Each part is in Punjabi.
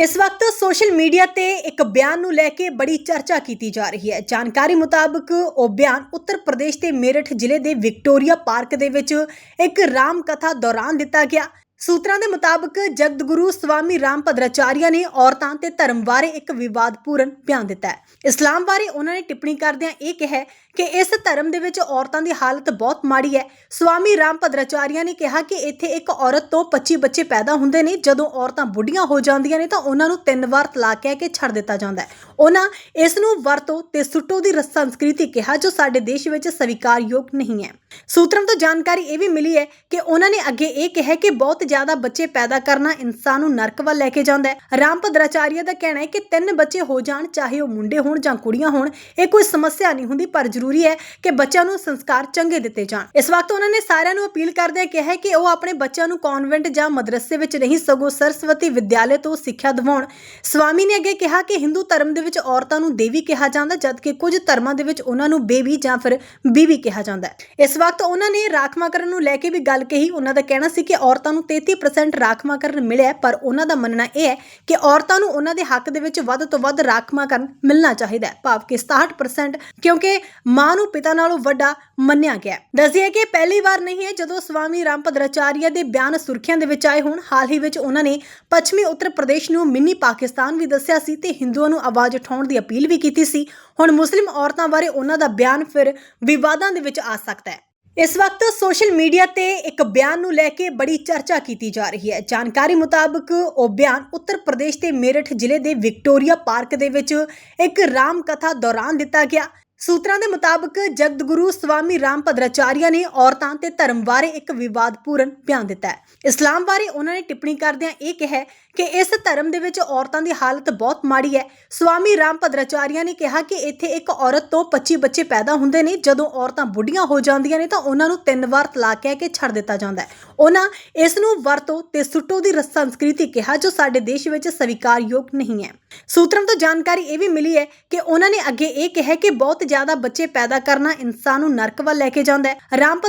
ਇਸ ਵਕਤ ਸੋਸ਼ਲ ਮੀਡੀਆ ਤੇ ਇੱਕ ਬਿਆਨ ਨੂੰ ਲੈ ਕੇ ਬੜੀ ਚਰਚਾ ਕੀਤੀ ਜਾ ਰਹੀ ਹੈ। ਜਾਣਕਾਰੀ ਮੁਤਾਬਕ ਉਹ ਬਿਆਨ ਉੱਤਰ ਪ੍ਰਦੇਸ਼ ਦੇ ਮੇਰਠ ਜ਼ਿਲ੍ਹੇ ਦੇ ਵਿਕਟੋਰੀਆ ਪਾਰਕ ਦੇ ਵਿੱਚ ਇੱਕ ਰਾਮ ਕਥਾ ਦੌਰਾਨ ਦਿੱਤਾ ਗਿਆ। ਸੂਤਰਾਂ ਦੇ ਮੁਤਾਬਕ ਜਗਤਗੁਰੂ ਸਵਾਮੀ ਰਾਮ ਭਦਰਾਚਾਰੀਆ ਨੇ ਔਰਤਾਂ ਤੇ ਧਰਮ ਬਾਰੇ ਇੱਕ ਵਿਵਾਦਪੂਰਨ ਬਿਆਨ ਦਿੱਤਾ ਹੈ। ਇਸਲਾਮ ਬਾਰੇ ਉਹਨਾਂ ਨੇ ਟਿੱਪਣੀ ਕਰਦਿਆਂ ਇਹ ਕਿਹਾ ਕਿ ਇਸ ਧਰਮ ਦੇ ਵਿੱਚ ਔਰਤਾਂ ਦੀ ਹਾਲਤ ਬਹੁਤ ਮਾੜੀ ਹੈ। ਸਵਾਮੀ ਰਾਮ ਭਦਰਾਚਾਰੀਆ ਨੇ ਕਿਹਾ ਕਿ ਇੱਥੇ ਇੱਕ ਔਰਤ ਤੋਂ 25 ਬੱਚੇ ਪੈਦਾ ਹੁੰਦੇ ਨੇ। ਜਦੋਂ ਔਰਤਾਂ ਬੁੱਢੀਆਂ ਹੋ ਜਾਂਦੀਆਂ ਨੇ ਤਾਂ ਉਹਨਾਂ ਨੂੰ ਤਿੰਨ ਵਾਰ ਤਲਾਕ ਕਹਿ ਕੇ ਛੱਡ ਦਿੱਤਾ ਜਾਂਦਾ ਹੈ। ਉਹਨਾਂ ਇਸ ਨੂੰ ਵਰਤੋ ਤੇ ਸੁੱਟੋ ਦੀ ਸੰਸਕ੍ਰਿਤੀ ਕਿਹਾ, ਜੋ ਸਾਡੇ ਦੇਸ਼ ਵਿੱਚ ਸਵੀਕਾਰਯੋਗ ਨਹੀਂ ਹੈ। ਸੂਤਰਾਂ ਤੋਂ ਜਾਣਕਾਰੀ ਇਹ ਵੀ ਮਿਲੀ ਹੈ ਕਿ ਉਹਨਾਂ ਨੇ ਅੱਗੇ ਇਹ ਕਿਹਾ ਕਿ ਬਹੁਤ ਜ਼ਿਆਦਾ ਬੱਚੇ ਪੈਦਾ ਕਰਨਾ ਇਨਸਾਨ ਨੂੰ ਨਰਕ ਵੱਲ ਲੈ ਕੇ ਜਾਂਦਾ ਹੈ। ਰਾਮ ਦਾ ਕਹਿਣਾ ਹੈ ਕਿ ਤਿੰਨ ਬੱਚੇ ਹੋ ਜਾਣ, ਚਾਹੇ ਉਹ ਮੁੰਡੇ ਹੋਣ ਜਾਂ ਕੁੜੀਆਂ ਹੋਣ, ਇਹ ਕੋਈ ਸਮੱਸਿਆ ਨਹੀਂ ਹੁੰਦੀ, ਪਰ ਜ਼ਰੂਰੀ ਹੈ ਕਿ ਬੱਚਿਆਂ ਨੂੰ ਸੰਸਕਾਰ ਚੰਗੇ ਦਿੱਤੇ ਜਾਣ। ਇਸ ਵਕਤ ਉਹਨਾਂ ਨੇ ਸਾਰਿਆਂ ਨੂੰ ਅਪੀਲ ਕਰਦਿਆਂ ਕਿਹਾ ਕਿ ਉਹ ਆਪਣੇ ਬੱਚਿਆਂ ਨੂੰ ਕਨਵੈਂਟ ਜਾਂ ਮਦਰਸੇ ਵਿੱਚ ਨਹੀਂ, ਸਗੋਂ ਸਰਸਵਤੀ ਵਿਦਿਆਲੇ ਤੋਂ ਸਿੱਖਿਆ ਦਿਵਾਉਣ। ਸਵਾਮੀ ਨੇ ਅੱਗੇ ਕਿਹਾ ਕਿ ਹਿੰਦੂ ਧਰਮ ਦੇ ਵਿੱਚ ਔਰਤਾਂ ਨੂੰ ਦੇਵੀ ਕਿਹਾ ਜਾਂਦਾ, ਜਦਕਿ ਕੁਝ ਧਰਮਾਂ ਦੇ ਵਿੱਚ ਉਹਨਾਂ ਨੂੰ ਬੇਬੀ ਜਾਂ ਫਿਰ ਬੀਵੀ ਕਿਹਾ ਜਾਂਦਾ ਹੈ। ਇਸ ਵਕਤ ਉਹਨਾਂ ਨੇ ਰਾਖਵਾਂਕਰਨ ਨੂੰ ਲੈ ਕੇ ਵੀ ਗੱਲ ਕਹੀ। ਉਹਨਾਂ ਦਾ ਕਹਿਣਾ ਸੀ ਕਿ ਔਰਤਾਂ ਨੂੰ 33% ਰਾਖਵਾਂਕਰਨ ਮਿਲਿਆ ਪਰ ਉਹਨਾਂ ਦਾ ਮੰਨਣਾ ਇਹ ਹੈ ਕਿ ਔਰਤਾਂ ਨੂੰ ਉਹਨਾਂ ਦੇ ਹੱਕ ਦੇ ਵਿੱਚ ਵੱਧ ਤੋਂ ਵੱਧ ਰਾਖਵਾਂਕਰਨ ਮਿਲਣਾ ਚਾਹੀਦਾ ਹੈ, ਭਾਵ ਕਿ 67% ਕਿਉਂਕਿ ਮਾਂ ਨੂੰ ਪਿਤਾ ਨਾਲੋਂ ਵੱਡਾ ਮੰਨਿਆ ਗਿਆ ਦੱਸਦੀ ਹੈ ਕਿ ਪਹਿਲੀ ਵਾਰ ਨਹੀਂ ਹੈ, ਜਦੋਂ ਸਵਾਮੀ ਰਾਮ ਭਦਰਾਚਾਰੀਆ ਦੇ ਬਿਆਨ ਸੁਰਖੀਆਂ ਦੇ ਵਿੱਚ ਆਏ ਹੋਣ। ਹਾਲ ਹੀ ਵਿੱਚ ਉਹਨਾਂ ਨੇ ਪੱਛਮੀ ਉੱਤਰ ਪ੍ਰਦੇਸ਼ ਨੂੰ ਮਿੰਨੀ ਪਾਕਿਸਤਾਨ ਵੀ ਦੱਸਿਆ ਸੀ ਤੇ ਹਿੰਦੂਆਂ ਨੂੰ ਆਵਾਜ਼ ਉਠਾਉਣ ਦੀ ਅਪੀਲ ਵੀ ਕੀਤੀ ਸੀ। ਹੁਣ ਮੁਸਲਿਮ ਔਰਤਾਂ ਬਾਰੇ ਉਹਨਾਂ ਦਾ ਬਿਆਨ ਫਿਰ ਵਿਵਾਦਾਂ ਦੇ ਵਿੱਚ ਆ ਸਕਦਾ ਹੈ। ਇਸ ਵਕਤ ਸੋਸ਼ਲ ਮੀਡੀਆ ਤੇ ਇੱਕ ਬਿਆਨ ਨੂੰ ਲੈ ਕੇ ਬੜੀ ਚਰਚਾ ਕੀਤੀ ਜਾ ਰਹੀ ਹੈ। ਜਾਣਕਾਰੀ ਮੁਤਾਬਕ ਉਹ ਬਿਆਨ ਉੱਤਰ ਪ੍ਰਦੇਸ਼ ਦੇ ਮੇਰਠ ਜ਼ਿਲ੍ਹੇ ਦੇ ਵਿਕਟੋਰੀਆ ਪਾਰਕ ਦੇ ਵਿੱਚ ਇੱਕ ਰਾਮ ਕਥਾ ਦੌਰਾਨ ਦਿੱਤਾ ਗਿਆ। ਸੂਤਰਾਂ ਦੇ ਮੁਤਾਬਕ ਜਗਦਗੁਰੂ ਸਵਾਮੀ ਰਾਮ ਭਦਰਾਚਾਰੀਆ ਨੇ ਔਰਤਾਂ ਤੇ ਧਰਮ ਬਾਰੇ ਇੱਕ ਵਿਵਾਦਪੂਰਨ ਬਿਆਨ ਦਿੱਤਾ ਹੈ। ਇਸਲਾਮ ਬਾਰੇ ਉਹਨਾਂ ਨੇ ਟਿੱਪਣੀ ਕਰਦਿਆਂ ਇਹ ਕਿਹਾ ਕਿ ਇਸ ਧਰਮ ਦੇ ਵਿੱਚ ਔਰਤਾਂ ਦੀ ਹਾਲਤ ਬਹੁਤ ਮਾੜੀ ਹੈ। ਸਵਾਮੀ ਰਾਮ ਭਦਰਾਚਾਰੀਆ ਨੇ ਕਿਹਾ ਕਿ ਇੱਥੇ ਇੱਕ ਔਰਤ ਤੋਂ 25 ਬੱਚੇ ਪੈਦਾ ਹੁੰਦੇ ਨੇ। ਜਦੋਂ ਔਰਤਾਂ ਬੁੱਢੀਆਂ ਹੋ ਜਾਂਦੀਆਂ ਨੇ ਤਾਂ ਉਹਨਾਂ ਨੂੰ ਤਿੰਨ ਵਾਰ ਤਲਾਕ ਕਹਿ ਕੇ ਛੱਡ ਦਿੱਤਾ ਜਾਂਦਾ ਹੈ। ਉਹਨਾਂ ਇਸ ਨੂੰ ਵਰਤੋ ਤੇ ਸੁੱਟੋ ਦੀ ਸੰਸਕ੍ਰਿਤੀ ਕਿਹਾ, ਜੋ ਸਾਡੇ ਦੇਸ਼ ਵਿੱਚ ਸਵੀਕਾਰਯੋਗ ਨਹੀਂ ਹੈ। ਸੂਤਰਾਂ ਤੋਂ ਜਾਣਕਾਰੀ ਇਹ ਵੀ ਮਿਲੀ ਹੈ ਕਿ ਉਹਨਾਂ ਨੇ ਅੱਗੇ ਇਹ ਕਿਹਾ ਕਿ ਬਹੁਤ ਜ਼ਿਆਦਾ ਬੱਚੇ ਪੈਦਾ ਕਰਨਾ ਇਨਸਾਨ ਨੂੰ ਨਰਕ ਵੱਲ ਲੈ ਕੇ ਜਾਂਦਾ ਹੈ। ਰਾਮ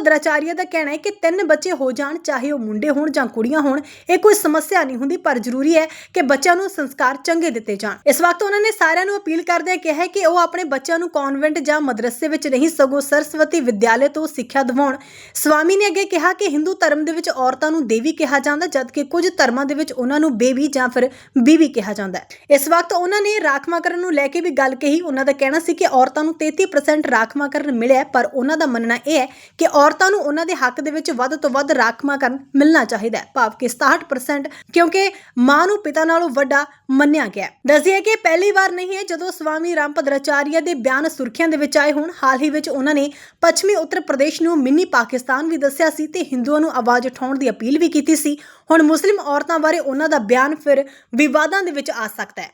ਦਾ ਕਹਿਣਾ ਹੈ ਕਿ ਤਿੰਨ ਬੱਚੇ ਹੋ ਜਾਣ, ਚਾਹੇ ਉਹ ਮੁੰਡੇ ਹੋਣ ਜਾਂ ਕੁੜੀਆਂ ਹੋਣ, ਇਹ ਕੋਈ ਸਮੱਸਿਆ ਨਹੀਂ ਹੁੰਦੀ, ਪਰ ਜ਼ਰੂਰੀ ਹੈ ਕਿ ਬੱਚਿਆਂ ਨੂੰ ਸੰਸਕਾਰ ਚੰਗੇ ਦਿੱਤੇ ਜਾਣ। ਇਸ ਵਕਤ ਉਹਨਾਂ ਨੇ ਸਾਰਿਆਂ ਨੂੰ ਅਪੀਲ ਕਰਦਿਆਂ ਕਿਹਾ ਕਿ ਉਹ ਆਪਣੇ ਬੱਚਿਆਂ ਨੂੰ ਕਨਵੈਂਟ ਜਾਂ ਮਦਰਸੇ ਵਿੱਚ ਨਹੀਂ, ਸਗੋਂ ਸਰਸਵਤੀ ਵਿਦਿਆਲੇ ਤੋਂ ਸਿੱਖਿਆ ਦਿਵਾਉਣ। ਸਵਾਮੀ ਨੇ ਅੱਗੇ ਕਿਹਾ ਕਿ ਹਿੰਦੂ ਧਰਮ ਦੇ ਵਿੱਚ ਔਰਤਾਂ ਨੂੰ ਦੇਵੀ ਕਿਹਾ ਜਾਂਦਾ, ਜਦਕਿ ਕੁਝ ਧਰਮਾਂ ਦੇ ਵਿੱਚ ਉਹਨਾਂ ਨੂੰ ਬੇਬੀ ਜਾਂ ਫਿਰ ਬੀਵੀ ਕਿਹਾ ਜਾਂਦਾ ਹੈ। ਇਸ ਵਕਤ ਉਹਨਾਂ ਨੇ ਰਾਖਵਾਂਕਰਨ ਨੂੰ ਲੈ ਕੇ ਵੀ ਗੱਲ ਕਹੀ। ਉਹਨਾਂ ਦਾ ਕਹਿਣਾ ਸੀ ਕਿ ਔਰਤਾਂ ਨੂੰ 33% ਰਾਖਵਾਂਕਰਨ ਮਿਲਿਆ ਪਰ ਉਹਨਾਂ ਦਾ ਮੰਨਣਾ ਇਹ ਹੈ ਕਿ ਔਰਤਾਂ ਨੂੰ ਉਹਨਾਂ ਦੇ ਹੱਕ ਦੇ ਵਿੱਚ ਵੱਧ ਤੋਂ ਵੱਧ ਰਾਖਵਾਂਕਰਨ ਮਿਲਣਾ ਚਾਹੀਦਾ ਹੈ। ਭਾਵ ਕਿ 67% ਕਿਉਂਕਿ ਮਾਂ ਨੂੰ ਪਿਤਾ ਨਾਲੋਂ ਵੱਡਾ ਮੰਨਿਆ ਗਿਆ ਹੈ। ਦੱਸਿਆ ਕਿ ਪਹਿਲੀ ਵਾਰ ਨਹੀਂ ਹੈ ਜਦੋਂ ਸਵਾਮੀ ਰਾਮ ਭਦਰਾਚਾਰੀਆ ਦੇ ਬਿਆਨ ਸੁਰਖੀਆਂ ਦੇ ਵਿੱਚ ਆਏ ਹੋਣ। ਹਾਲ ਹੀ ਵਿੱਚ ਉਹਨਾਂ ਨੇ ਪੱਛਮੀ ਉੱਤਰ ਪ੍ਰਦੇਸ਼ ਨੂੰ ਮਿੰਨੀ ਪਾਕਿਸਤਾਨ ਵੀ ਦੱਸਿਆ ਸੀ ਤੇ ਹਿੰਦੂਆਂ ਨੂੰ ਆਵਾਜ਼ ਉਠਾਉਣ ਦੀ ਅਪੀਲ ਵੀ ਕੀਤੀ ਸੀ। ਹੁਣ ਮੁਸਲਿਮ ਔਰਤਾਂ ਬਾਰੇ ਉਹਨਾਂ ਦਾ ਬਿਆਨ ਫਿਰ ਵਿਵਾਦਾਂ ਦੇ ਵਿੱਚ ਆ ਸਕਦਾ ਹੈ।